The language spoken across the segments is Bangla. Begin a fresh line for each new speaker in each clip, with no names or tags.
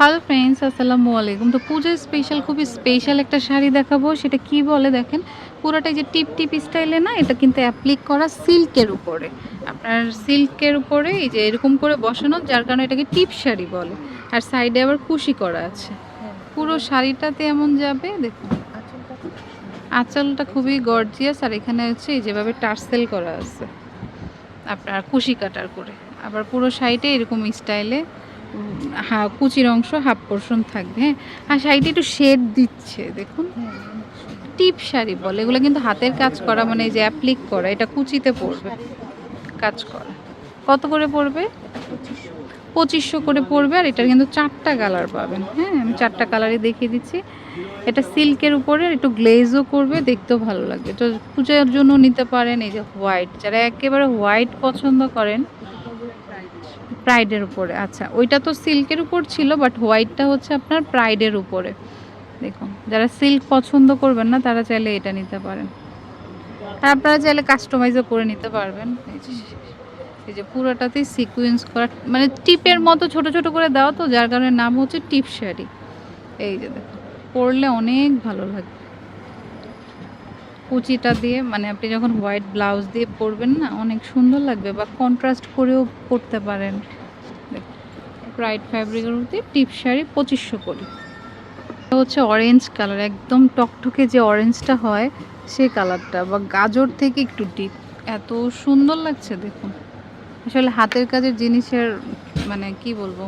হ্যালো ফ্রেন্ডস, আসসালামু আলাইকুম। তো পুজোর স্পেশাল খুবই স্পেশাল একটা শাড়ি দেখাবো। সেটা কি বলে দেখেন? পুরোটাই যে টিপ টিপ স্টাইলে না, এটা কিন্তু অ্যাপ্লিক করা সিল্কের উপরে। আপনার সিল্কের উপরে এই যে এরকম করে বসানো, যার কারণে এটাকে টিপ শাড়ি বলে। আর সাইডে আবার কুশি করা আছে। পুরো শাড়িটাতে এমন যাবে, দেখুন। আঁচলটা খুবই গর্জিয়াস আর এখানে হচ্ছে এই যেভাবে টার্সেল করা আছে। আপনার কুশি কাটার করে। আবার পুরো শাড়িটা এরকম স্টাইলে হা, কুচির অংশ হাফ পোর্শন থাকবে হ্যাঁ? আর শাড়িটা একটু শেড দিচ্ছে, দেখুন। টিপ শাড়ি বলে, এগুলো কিন্তু হাতের কাজ করা মানে যে অ্যাপ্লিক করা, এটা কুচিতে পড়বে কাজ করা। কত করে পড়বে পঁচিশশো করে পড়বে আর এটার কিন্তু চারটা কালার পাবেন হ্যাঁ? আমি চারটা কালারই দেখিয়ে দিচ্ছি। এটা সিল্কের উপরে একটু গ্লেজও করবে, দেখতেও ভালো লাগবে। তো পূজার জন্য নিতে পারেন, এই যে হোয়াইট যারা একেবারে হোয়াইট পছন্দ করেন প্রাইডের উপরে আচ্ছা। ওইটা তো সিল্কের উপর ছিল বাট হোয়াইটটা হচ্ছে আপনার প্রাইডের উপরে। দেখুন, যারা সিল্ক পছন্দ করবেন না, তারা চাইলে এটা নিতে পারেন। আর আপনারা চাইলে কাস্টমাইজও করে নিতে পারবেন। এই যে পুরোটাতেই সিকুয়েন্স করা মানে টিপের মতো ছোট ছোট করে দেওয়া তো, যার কারণে নাম হচ্ছে টিপ শাড়ি। এই যে দেখুন, পরলে অনেক ভালো লাগবে। কুচিটা দিয়ে মানে আপনি যখন হোয়াইট ব্লাউজ দিয়ে পরবেন না, অনেক সুন্দর লাগবে বা কন্ট্রাস্ট করেও পরতে পারেন। ব্রাইট ফ্যাব্রিকের মধ্যে টিপ শাড়ি পঁচিশশো করে। হচ্ছে অরেঞ্জ কালার একদম টকটকে যে অরেঞ্জটা হয়, সে কালারটা বা গাজর থেকে একটু ডিপ এত সুন্দর লাগছে দেখুন। আসলে হাতের কাজের জিনিসের মানে কি বলব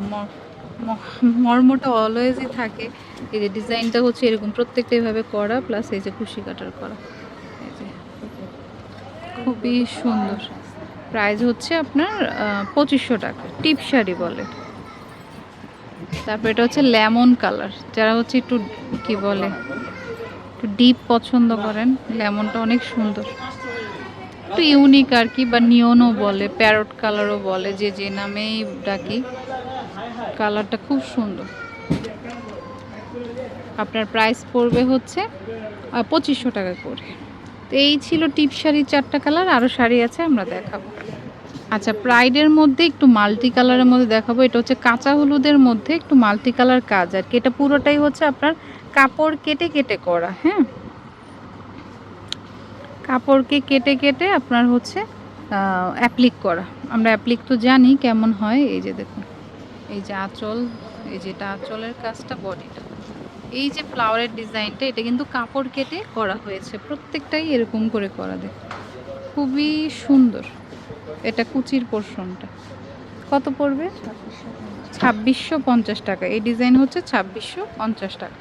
মর্মটা অলওয়েজই থাকে। এই যে ডিজাইনটা হচ্ছে এরকম, প্রত্যেকটা এভাবে করা প্লাস এই যে খুশি কাটার করা। খুবই সুন্দর। প্রাইস হচ্ছে আপনার পঁচিশশো টাকা, টিপ শাড়ি বলে। তারপর এটা হচ্ছে লেমন কালার। যারা হচ্ছে একটু, কি বলে, একটু ডিপ পছন্দ করেন, লেমনটা অনেক সুন্দর। একটু ইউনিক আর কি, বা নিয়নও বলে প্যারট কালারও বলে, যে যে নামেই ডাকি কালারটা খুব সুন্দর। আপনার প্রাইস পড়বে হচ্ছে পঁচিশশো টাকা করে। তো এই ছিল টিপ শাড়ির চারটা কালার আরও শাড়ি আছে, আমরা দেখাবো। আচ্ছা প্রাইডের মধ্যে একটু মাল্টি কালারের মধ্যে দেখাবো, এটা হচ্ছে কাঁচা হলুদের মধ্যে একটু মাল্টি কালার কাজ, আর কি, এটা পুরোটাই হচ্ছে আপনার কাপড় কেটে কেটে করা হ্যাঁ? কাপড়কে কেটে কেটে আপনার হচ্ছে অ্যাপ্লিক করা। আমরা অ্যাপ্লিক তো জানি কেমন হয়, এই যে দেখুন, এই যে আঁচল, এই যেটা আঁচলের কাজটা বডিটা। এই যে ফ্লাওয়ারের ডিজাইনটা, এটা কিন্তু কাপড় কেটে করা হয়েছে। প্রত্যেকটাই এরকম করে করা দেখুন খুবই সুন্দর। এটা কুচির পোর্শনটা। কত পড়বে? ছাব্বিশশো পঞ্চাশ টাকা। এই ডিজাইন হচ্ছে ছাব্বিশশো পঞ্চাশ টাকা।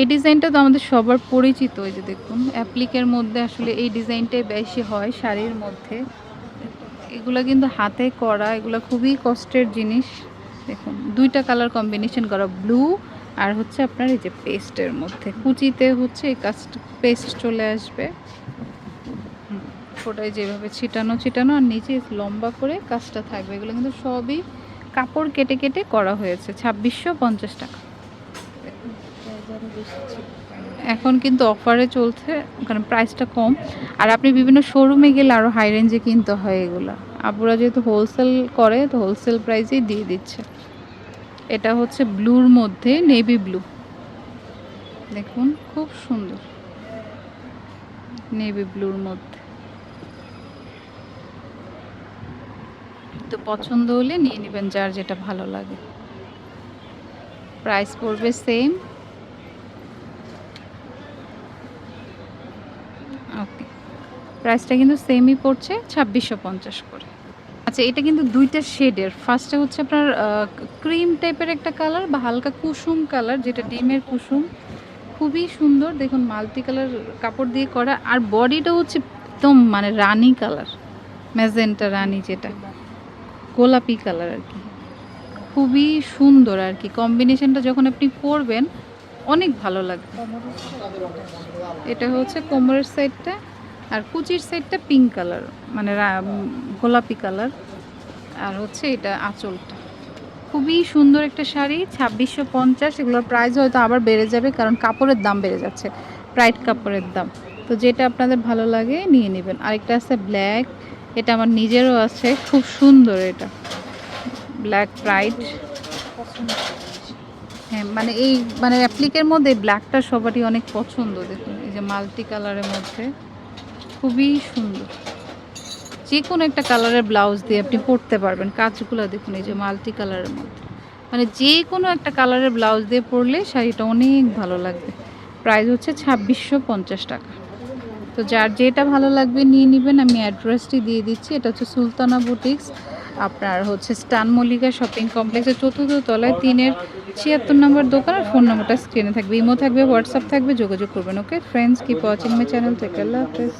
এই ডিজাইনটা তো আমাদের সবার পরিচিত ওই যে দেখুন, অ্যাপ্লিকের মধ্যে আসলে এই ডিজাইনটাই বেশি হয় শাড়ির মধ্যে। এগুলো কিন্তু হাতে করা, এগুলো খুবই কষ্টের জিনিস। দেখুন, দুইটা কালার কম্বিনেশন করা ব্লু আর হচ্ছে আপনার এই যে পেস্টের মধ্যে। কুচিতে হচ্ছে এই কাজটা পেস্ট চলে আসবে। ওটাই যেভাবে ছিটানো ছিটানো আর নিচে লম্বা করে কাজটা থাকবে। এগুলো কিন্তু সবই কাপড় কেটে কেটে করা হয়েছে, ছাব্বিশশো পঞ্চাশ টাকা। এখন কিন্তু অফারে চলছে, ওখানে প্রাইসটা কম। আর আপনি বিভিন্ন শোরুমে গেলে আরও হাই রেঞ্জে কিনতে হয় এগুলো। আপুরা যেহেতু হোলসেল করে, তো হোলসেল প্রাইসেই দিয়ে দিচ্ছে। এটা হচ্ছে ব্লুর মধ্যে নেভি ব্লু দেখুন, খুব সুন্দর। নেভি ব্লুর মধ্যে। তো পছন্দ হলে নিয়ে নেবেন যার যেটা ভালো লাগে। প্রাইস পড়বে সেম ওকে প্রাইসটা কিন্তু সেমই পড়ছে, ছাব্বিশশো পঞ্চাশ করে। আচ্ছা এটা কিন্তু দুইটা শেডের। ফার্স্টে হচ্ছে আপনার ক্রিম টাইপের একটা কালার বা হালকা কুসুম কালার যেটা ডিমের কুসুম। খুবই সুন্দর। দেখুন মাল্টি কালার কাপড় দিয়ে করা। আর বডিটা হচ্ছে একদম মানে রানি কালার ম্যাজেন্টা রানি যেটা। গোলাপি কালার আর কি। খুবই সুন্দর আর কি। কম্বিনেশনটা যখন আপনি পরবেন অনেক ভালো লাগবে। এটা হচ্ছে কোমরের সাইডটা আর কুচির সাইডটা পিঙ্ক কালার মানে গোলাপি কালার আর হচ্ছে এটা আঁচলটা। খুবই সুন্দর একটা শাড়ি, ছাব্বিশশো পঞ্চাশ, এগুলোর প্রাইস হয়তো আবার বেড়ে যাবে কারণ কাপড়ের দাম বেড়ে যাচ্ছে প্রাইড কাপড়ের দাম। তো যেটা আপনাদের ভালো লাগে নিয়ে নেবেন। আরেকটা আছে ব্ল্যাক এটা আমার নিজেরও আছে, খুব সুন্দর এটা। ব্ল্যাক প্রাইড হ্যাঁ মানে এই মানে অ্যাপ্লিকের মধ্যে ব্ল্যাকটা সবারই অনেক পছন্দ, দেখুন। এই যে মাল্টি কালারের মধ্যে। খুবই সুন্দর। যে কোনো একটা কালারের ব্লাউজ দিয়ে আপনি পরতে পারবেন। কাজগুলো দেখুন, এই যে মাল্টি কালারের মধ্যে। মানে যে কোনো একটা কালারের ব্লাউজ দিয়ে পরলে শাড়িটা অনেক ভালো লাগবে। প্রাইস হচ্ছে ছাব্বিশশো পঞ্চাশ টাকা। তো যার যেটা ভালো লাগবে নিয়ে নেবেন। আমি অ্যাড্রেসটি দিয়ে দিচ্ছি। এটা হচ্ছে সুলতানা বুটিক্স। আপনার হচ্ছে স্টান মল্লিকা শপিং কমপ্লেক্সের চতুর্থ তলায় তিনের ছিয়াত্তর নম্বর দোকান। আর ফোন নাম্বারটা স্ক্রিনে থাকবে, ইমো থাকবে, হোয়াটসঅ্যাপ থাকবে, যোগাযোগ করবেন। Okay, friends keep watching my channel থেকে আল্লাহ হাফেজ।